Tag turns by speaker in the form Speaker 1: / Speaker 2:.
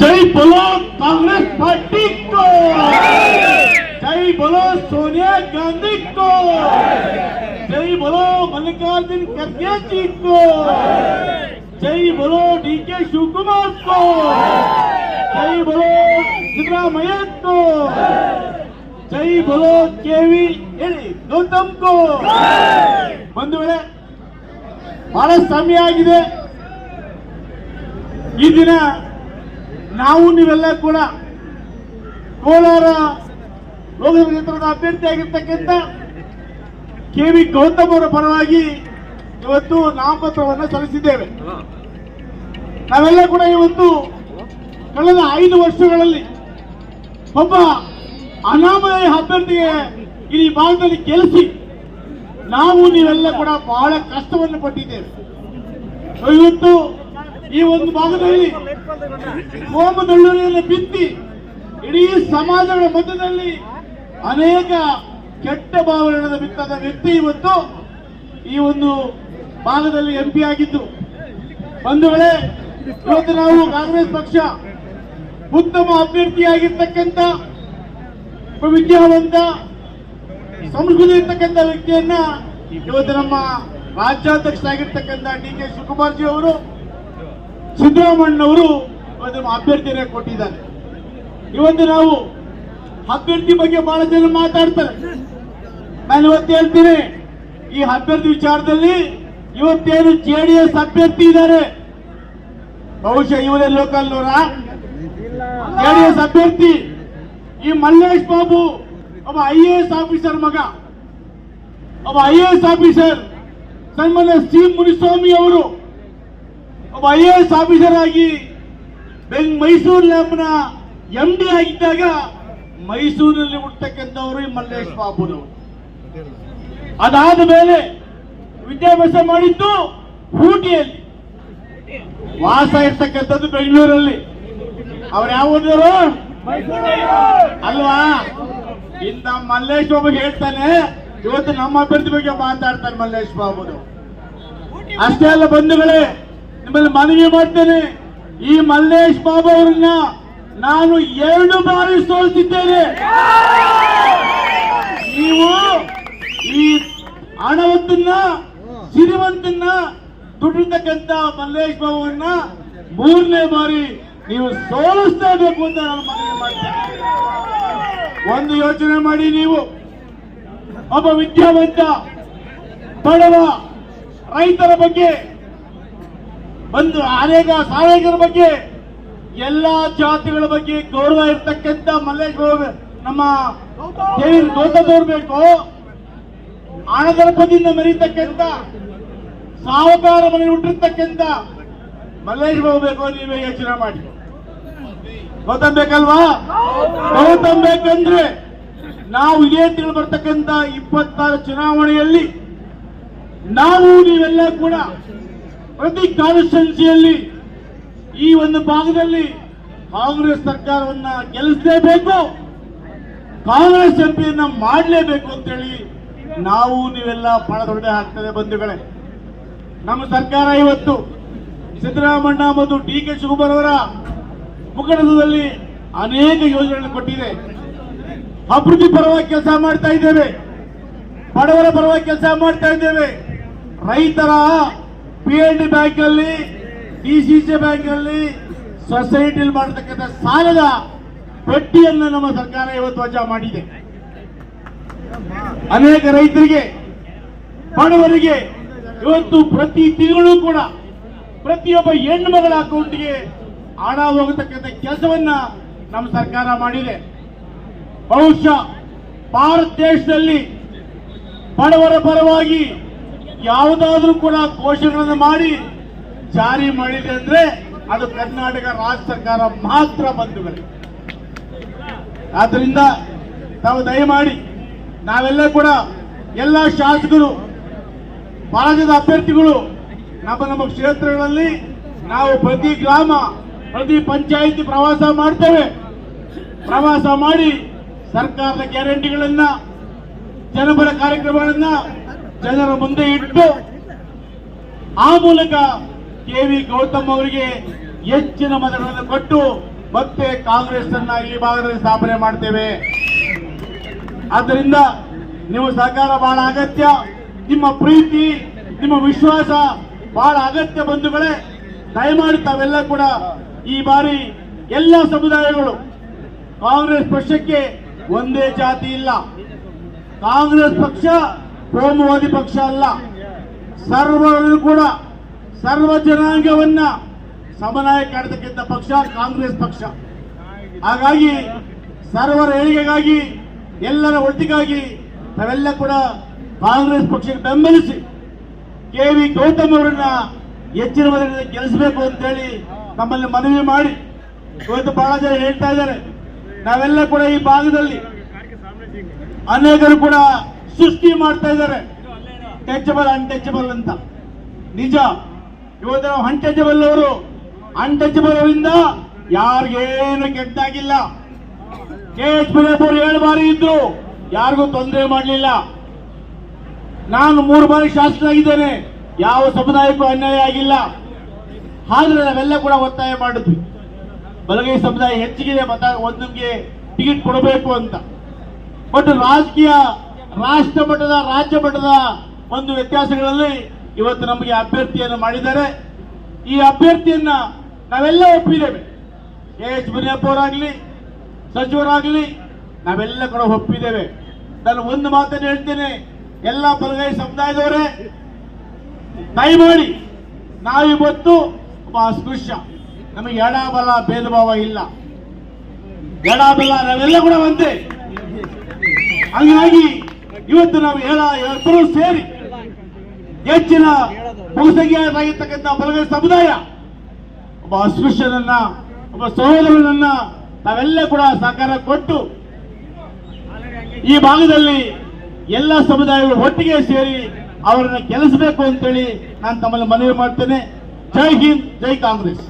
Speaker 1: ಜೈ ಬಲೋ ಕಾಂಗ್ರೆಸ್ ಪಾರ್ಟಿ ಕೋ. ಜೈ ಬಲೋ ಸೋನಿಯಾ ಗಾಂಧಿ ಕೋ. ಜೈ ಬಲೋ ಮಲ್ಲಿಕಾರ್ಜುನ್ ಖರ್ಗೆ ಜಿ ಕೋ. ಜೈ ಬಲೋ ಡಿ ಕೆ ಶಿವಕುಮಾರ್ ಕೋ. ಜೈ ಬಲೋ ಸಿದ್ದರಾಮಯ್ಯ ಕೋ. ಜೈ ಬಲೋ ಕೆವಿ ಹೇಳಿ ಗೌತಮ್ ಕೋ. ಒಂದು ವೇಳೆ ಬಹಳ ಸಮಯ ಆಗಿದೆ. ಈ ದಿನ ನಾವು ನೀವೆಲ್ಲ ಕೂಡ ಕೋಲಾರ ಲೋಕಸಭಾ ಕ್ಷೇತ್ರದ ಅಭ್ಯರ್ಥಿಯಾಗಿರ್ತಕ್ಕಂಥ ಕೆ ವಿ ಗೌತಮ್ ಅವರ ಪರವಾಗಿ ಇವತ್ತು ನಾಮಪತ್ರವನ್ನು ಸಲ್ಲಿಸಿದ್ದೇವೆ. ನಾವೆಲ್ಲ ಕೂಡ ಇವತ್ತು ಕಳೆದ ಐದು ವರ್ಷಗಳಲ್ಲಿ ಒಬ್ಬ ಅನಾಮಧೇಯ ಅಭ್ಯರ್ಥಿಗೆ ಈ ಭಾಗದಲ್ಲಿ ಗೆಲ್ಲಿಸಿ ನಾವು ನೀವೆಲ್ಲ ಕೂಡ ಬಹಳ ಕಷ್ಟವನ್ನು ಪಟ್ಟಿದ್ದೇವೆ. ಇವತ್ತು ಈ ಒಂದು ಭಾಗದಲ್ಲಿ ಕೋಮದಳ್ಳುರಿಯನ್ನು ಬಿತ್ತಿ ಇಡೀ ಸಮಾಜಗಳ ಮಧ್ಯದಲ್ಲಿ ಅನೇಕ ಕೆಟ್ಟ ಭಾವನೆಗಳನ್ನು ಬಿತ್ತದ ವ್ಯಕ್ತಿ ಇವತ್ತು ಈ ಒಂದು ಭಾಗದಲ್ಲಿ ಎಂಪಿ ಆಗಿದ್ದು. ಬಂಧುಗಳೇ, ಇವತ್ತು ನಾವು ಕಾಂಗ್ರೆಸ್ ಪಕ್ಷ ಉತ್ತಮ ಅಭ್ಯರ್ಥಿಯಾಗಿರ್ತಕ್ಕಂಥ ವಿದ್ಯಾವಂತ ಸಂಸ್ಕೃತಿ ಇರ್ತಕ್ಕಂಥ ವ್ಯಕ್ತಿಯನ್ನ ಇವತ್ತು ನಮ್ಮ ರಾಜ್ಯಾಧ್ಯಕ್ಷರಾಗಿರ್ತಕ್ಕಂಥ ಡಿ ಕೆ ಶಿವಕುಮಾರ್ ಜಿ ಅವರು ಸಿದ್ದರಾಮಣ್ಣವರು ಇವತ್ತು ಅಭ್ಯರ್ಥಿನೇ ಕೊಟ್ಟಿದ್ದಾರೆ. ಇವತ್ತು ನಾವು ಅಭ್ಯರ್ಥಿ ಬಗ್ಗೆ ಬಹಳ ಜನ ಮಾತಾಡ್ತಾರೆ. ನಾನು ಇವತ್ತು ಹೇಳ್ತೀನಿ, ಈ ಅಭ್ಯರ್ಥಿ ವಿಚಾರದಲ್ಲಿ ಇವತ್ತೇನು ಜೆ ಡಿ ಎಸ್ ಅಭ್ಯರ್ಥಿ ಇದ್ದಾರೆ? ಬಹುಶಃ ಇವರೇ ಲೋಕಲ್ ಜೆ ಡಿ ಎಸ್ ಅಭ್ಯರ್ಥಿ ಈ ಮಲ್ಲೇಶ್ ಬಾಬು, ಒಬ್ಬ ಐ ಎ ಎಸ್ ಆಫೀಸರ್ ಮಗ. ಒಬ್ಬ ಐ ಎ ಎಸ್ ಆಫೀಸರ್, ಸನ್ಮಾನ್ಯ ಸಿ ಮುನಿಸ್ವಾಮಿ ಅವರು. ಒಬ್ಬ ಐ ಎ ಎಸ್ ಆಫೀಸರ್ ಆಗಿ ಬೆಂಗ್ ಮೈಸೂರು ಲ್ಯಾಬ್ನ ಎಂ ಡಿ ಆಗಿದ್ದಾಗ ಮೈಸೂರಿನಲ್ಲಿ ಹುಟ್ಟಕ್ಕಂಥವರು ಈ ಮಲ್ಲೇಶ್ ಬಾಬುನವರು. ಅದಾದ ಮೇಲೆ ವಿದ್ಯಾಭ್ಯಾಸ ಮಾಡಿದ್ದು ಊಟಿಯಲ್ಲಿ. ವಾಸ ಇರ್ತಕ್ಕಂಥದ್ದು ಬೆಂಗಳೂರಲ್ಲಿ. ಅವ್ರು ಯಾವ ಊರಿನವರು? ಅಲ್ವಾ? ಇಂದ ಮಲ್ಲೇಶ್ ಬಾಬು ಹೇಳ್ತಾನೆ. ಇವತ್ತು ನಮ್ಮ ಅಭ್ಯರ್ಥಿ ಬಗ್ಗೆ ಮಾತಾಡ್ತಾರೆ ಮಲ್ಲೇಶ್ ಬಾಬುನು. ಅಷ್ಟೇ ಅಲ್ಲ ಬಂಧುಗಳೇ. ನಿಮ್ಮಲ್ಲಿ ಮನವಿ ಮಾಡ್ತೇನೆ. ಈ ಮಲ್ಲೇಶ್ ಬಾಬು ಅವರನ್ನ ನಾನು ಎರಡು ಬಾರಿ ಸೋಲ್ತಿದ್ದೇನೆ. ನೀವು ಈ ಹಣವಂತನ್ನ ಸಿರಿವಂತನ್ನ ದುಡ್ಡಿರ್ತಕ್ಕಂತ ಮಲ್ಲೇಶ್ ಬಾಬುವನ್ನ ಮೂರನೇ ಬಾರಿ ನೀವು ಸೋಲಿಸಲೇಬೇಕು ಅಂತ ನಾನು ಮನವಿ ಮಾಡ್ತೇನೆ. ಒಂದು ಯೋಚನೆ ಮಾಡಿ ನೀವು. ಒಬ್ಬ ವಿದ್ಯಾವಂತ, ಬಡವ, ರೈತರ ಬಗ್ಗೆ ಒಂದು ಅನೇಕ ಸಾರ್ವಜನಿಕರ ಬಗ್ಗೆ, ಎಲ್ಲಾ ಜಾತಿಗಳ ಬಗ್ಗೆ ಗೌರವ ಇರ್ತಕ್ಕಂಥ ಮಲ್ಲೇಶ್ ನಮ್ಮ ಗೌತಮ್ ಅವ್ರು ಬೇಕು. ಹಣದ ಪದಿಯಿಂದ ಮೆರೀತಕ್ಕಂಥ ಸಾಹುಕಾರ ಮನೆ ಹುಟ್ಟಿರ್ತಕ್ಕಂಥ ಮಲ್ಲೇಶ್ ಹೋಗ್ಬೇಕು ಬೇಕು, ನೀವೇ ಯೋಚನೆ ಮಾಡಿ? ಗೌತಮ್ ಬೇಕಲ್ವಾ? ಗೌತಮ್ ಬೇಕಂದ್ರೆ ನಾವು ಇದೇ ತಿಂಗಳು ಬರ್ತಕ್ಕಂಥ ಇಪ್ಪತ್ತಾರು ಚುನಾವಣೆಯಲ್ಲಿ, ನಾವು ನೀವೆಲ್ಲ ಕೂಡ ಪ್ರತಿ ಕಾನ್ಸ್ಟಿಟ್ಯೂನ್ಸಿಯಲ್ಲಿ ಈ ಒಂದು ಭಾಗದಲ್ಲಿ ಕಾಂಗ್ರೆಸ್ ಸರ್ಕಾರವನ್ನ ಗೆಲ್ಲಿಸಲೇಬೇಕು, ಕಾಂಗ್ರೆಸ್ ಎಂಪಿಯನ್ನ ಮಾಡಲೇಬೇಕು ಅಂತೇಳಿ ನಾವು ನೀವೆಲ್ಲ ಪಣ ದೊಡ್ಡ ಹಾಕ್ತದೆ ಬಂಧುಗಳೇ. ನಮ್ಮ ಸರ್ಕಾರ ಇವತ್ತು ಸಿದ್ದರಾಮಣ್ಣ ಮತ್ತು ಡಿ ಕೆ ಶಿವಕುಮಾರ್ ಅವರ ಮುಖಂಡದಲ್ಲಿ ಅನೇಕ ಯೋಜನೆಗಳನ್ನು ಕೊಟ್ಟಿದೆ. ಅಭಿವೃದ್ಧಿ ಪರವಾಗಿ ಕೆಲಸ ಮಾಡ್ತಾ ಇದ್ದೇವೆ. ಬಡವರ ಪರವಾಗಿ ಕೆಲಸ ಮಾಡ್ತಾ ಇದ್ದೇವೆ. ರೈತರ ಪಿ ಎಲ್ ಡಿ ಬ್ಯಾಂಕ್ ಅಲ್ಲಿ ಡಿ ಬ್ಯಾಂಕ್ ಅಲ್ಲಿ ಸೊಸೈಟಿಯಲ್ಲಿ ಮಾಡತಕ್ಕಂಥ ಸಾಲದ ಪಟ್ಟಿಯನ್ನು ನಮ್ಮ ಸರ್ಕಾರ ಇವತ್ತು ವಜಾ ಮಾಡಿದೆ. ಅನೇಕ ರೈತರಿಗೆ, ಬಡವರಿಗೆ ಇವತ್ತು ಪ್ರತಿ ತಿಂಗಳು ಕೂಡ ಪ್ರತಿಯೊಬ್ಬ ಹೆಣ್ಣು ಮಗಳ ಅಕೌಂಟ್ಗೆ ಹಣ ಹೋಗತಕ್ಕಂಥ ಕೆಲಸವನ್ನ ನಮ್ಮ ಸರ್ಕಾರ ಮಾಡಿದೆ. ಬಹುಶಃ ಭಾರತ ದೇಶದಲ್ಲಿ ಬಡವರ ಪರವಾಗಿ ಯಾವುದಾದ್ರೂ ಕೂಡ ಘೋಷಣೆಗಳನ್ನು ಮಾಡಿ ಜಾರಿ ಮಾಡಿದೆ ಅಂದ್ರೆ ಅದು ಕರ್ನಾಟಕ ರಾಜ್ಯ ಸರ್ಕಾರ ಮಾತ್ರ ಬಂಧುಗಳು. ಆದ್ರಿಂದ ತಾವು ದಯಮಾಡಿ ನಾವೆಲ್ಲ ಕೂಡ ಎಲ್ಲ ಶಾಸಕರು, ಭಾರತದ ಅಭ್ಯರ್ಥಿಗಳು, ನಮ್ಮ ನಮ್ಮ ಕ್ಷೇತ್ರಗಳಲ್ಲಿ ನಾವು ಪ್ರತಿ ಗ್ರಾಮ, ಪ್ರತಿ ಪಂಚಾಯಿತಿ ಪ್ರವಾಸ ಮಾಡ್ತೇವೆ. ಪ್ರವಾಸ ಮಾಡಿ ಸರ್ಕಾರದ ಗ್ಯಾರಂಟಿಗಳನ್ನ, ಜನಪರ ಕಾರ್ಯಕ್ರಮಗಳನ್ನ ಜನರ ಮುಂದೆ ಇಟ್ಟು ಆ ಮೂಲಕ ಕೆ ವಿ ಗೌತಮ್ ಅವರಿಗೆ ಹೆಚ್ಚಿನ ಮತಗಳನ್ನು ಕೊಟ್ಟು ಮತ್ತೆ ಕಾಂಗ್ರೆಸ್ ಅನ್ನ ಈ ಭಾಗದಲ್ಲಿ ಸ್ಥಾಪನೆ ಮಾಡ್ತೇವೆ. ಆದ್ದರಿಂದ ನೀವು ಸಹಕಾರ ಬಹಳ ಅಗತ್ಯ. ನಿಮ್ಮ ಪ್ರೀತಿ, ನಿಮ್ಮ ವಿಶ್ವಾಸ ಬಹಳ ಅಗತ್ಯ ಬಂಧುಗಳೇ. ದಯಮಾಡಿ ತಾವೆಲ್ಲ ಕೂಡ ಈ ಬಾರಿ ಎಲ್ಲ ಸಮುದಾಯಗಳು ಕಾಂಗ್ರೆಸ್ ಪಕ್ಷಕ್ಕೆ ಒಂದೇ ಜಾತಿ ಇಲ್ಲ. ಕಾಂಗ್ರೆಸ್ ಪಕ್ಷ ಕೋಮುವಾದಿ ಪಕ್ಷ ಅಲ್ಲ. ಸರ್ವರನ್ನು ಕೂಡ ಸರ್ವ ಜನಾಂಗವನ್ನ ಸಮನ್ವಯ ಕಾಡತಕ್ಕಂಥ ಪಕ್ಷ ಕಾಂಗ್ರೆಸ್ ಪಕ್ಷ. ಹಾಗಾಗಿ ಸರ್ವರ ಏಳಿಗೆಗಾಗಿ, ಎಲ್ಲರ ಒಟ್ಟಿಗಾಗಿ ನಾವೆಲ್ಲ ಕೂಡ ಕಾಂಗ್ರೆಸ್ ಪಕ್ಷಕ್ಕೆ ಬೆಂಬಲಿಸಿ ಕೆ ವಿ ಗೌತಮ್ ಅವರನ್ನ ಹೆಚ್ಚಿನ ಮತಗಳಿಂದ ಗೆಲ್ಲಿಸಬೇಕು ಅಂತೇಳಿ ನಮ್ಮಲ್ಲಿ ಮನವಿ ಮಾಡಿ ಇವತ್ತು ಬಹಳ ಜನ ಹೇಳ್ತಾ ಇದ್ದಾರೆ. ನಾವೆಲ್ಲ ಕೂಡ ಈ ಭಾಗದಲ್ಲಿ ಅನೇಕರು ಕೂಡ ಸೃಷ್ಟಿ ಮಾಡ್ತಾ ಇದ್ದಾರೆ. ಟಚಬಲ್ ಅನ್ಟಚಬಲ್ ಅಂತ. ನಿಜ. ಇವತ್ತು ನಾವು ಅನ್ಟಚಬಲ್ ಅವರು ಅನ್ಟಚಬಲ್ ಅವರಿಂದ ಯಾರಿಗೇನು ಕೆಟ್ಟಾಗಿಲ್ಲ ಕೆ ಎಚ್ ಏಳು ಬಾರಿ ಇದ್ರು. ಯಾರಿಗೂ ತೊಂದರೆ ಮಾಡಲಿಲ್ಲ. ನಾನು ಮೂರು ಬಾರಿ ಶಾಸಕನಾಗಿದ್ದೇನೆ. ಯಾವ ಸಮುದಾಯಕ್ಕೂ ಅನ್ಯಾಯ ಆಗಿಲ್ಲ. ಆದ್ರೆ ನಾವೆಲ್ಲ ಕೂಡ ಒತ್ತಾಯ ಮಾಡಿದ್ವಿ. ಬಲಗೈ ಸಮುದಾಯ ಹೆಚ್ಚಿಗೆ ಮತ ಒಂದಕ್ಕೆ ಟಿಕೆಟ್ ಕೊಡಬೇಕು ಅಂತ. ಬಟ್ ರಾಜಕೀಯ ರಾಷ್ಟ್ರ ಮಟ್ಟದ, ರಾಜ್ಯ ಮಟ್ಟದ ಒಂದು ವ್ಯತ್ಯಾಸಗಳಲ್ಲಿ ಇವತ್ತು ನಮಗೆ ಅಭ್ಯರ್ಥಿಯನ್ನು ಮಾಡಿದ್ದಾರೆ. ಈ ಅಭ್ಯರ್ಥಿಯನ್ನ ನಾವೆಲ್ಲ ಒಪ್ಪಿದ್ದೇವೆ. ಎ ಎಚ್ ಮುನಿಯಪ್ಪ ಅವರಾಗ್ಲಿ, ಸಚಿವರಾಗ್ಲಿ, ನಾವೆಲ್ಲ ಕೂಡ ಒಪ್ಪಿದ್ದೇವೆ. ನಾನು ಒಂದು ಮಾತನ್ನು ಹೇಳ್ತೇನೆ, ಎಲ್ಲ ಬಲಗೈ ಸಮುದಾಯದವರೇ, ದಯಮಾಡಿ ನಾವಿವತ್ತು ಒಬ್ಬ ಅಸ್ಪೃಶ್ಯ. ನಮಗೆ ಎಡ ಬಲ ಭೇದ ಭಾವ ಇಲ್ಲ. ಎಡ ನಾವೆಲ್ಲ ಕೂಡ ಒಂದೇ. ಹಂಗಾಗಿ ಇವತ್ತು ನಾವು ಹೇಳ ಎಲ್ಲರೂ ಸೇರಿ ಹೆಚ್ಚಿನ ಬಹುಸಂಖ್ಯಾತರಾಗಿರ್ತಕ್ಕಂಥ ಬಲಗಡೆ ಸಮುದಾಯ, ಒಬ್ಬ ಅಸ್ಪೃಶ್ಯನನ್ನ, ಒಬ್ಬ ಸಹೋದರನನ್ನ ನಾವೆಲ್ಲ ಕೂಡ ಸಹಕಾರ ಕೊಟ್ಟು ಈ ಭಾಗದಲ್ಲಿ ಎಲ್ಲ ಸಮುದಾಯಗಳು ಒಟ್ಟಿಗೆ ಸೇರಿ ಅವರನ್ನ ಗೆಲ್ಲಿಸಬೇಕು ಅಂತೇಳಿ ನಾನು ತಮ್ಮಲ್ಲಿ ಮನವಿ ಮಾಡ್ತೇನೆ. ಜೈ ಹಿಂದ್, ಜೈ ಕಾಂಗ್ರೆಸ್.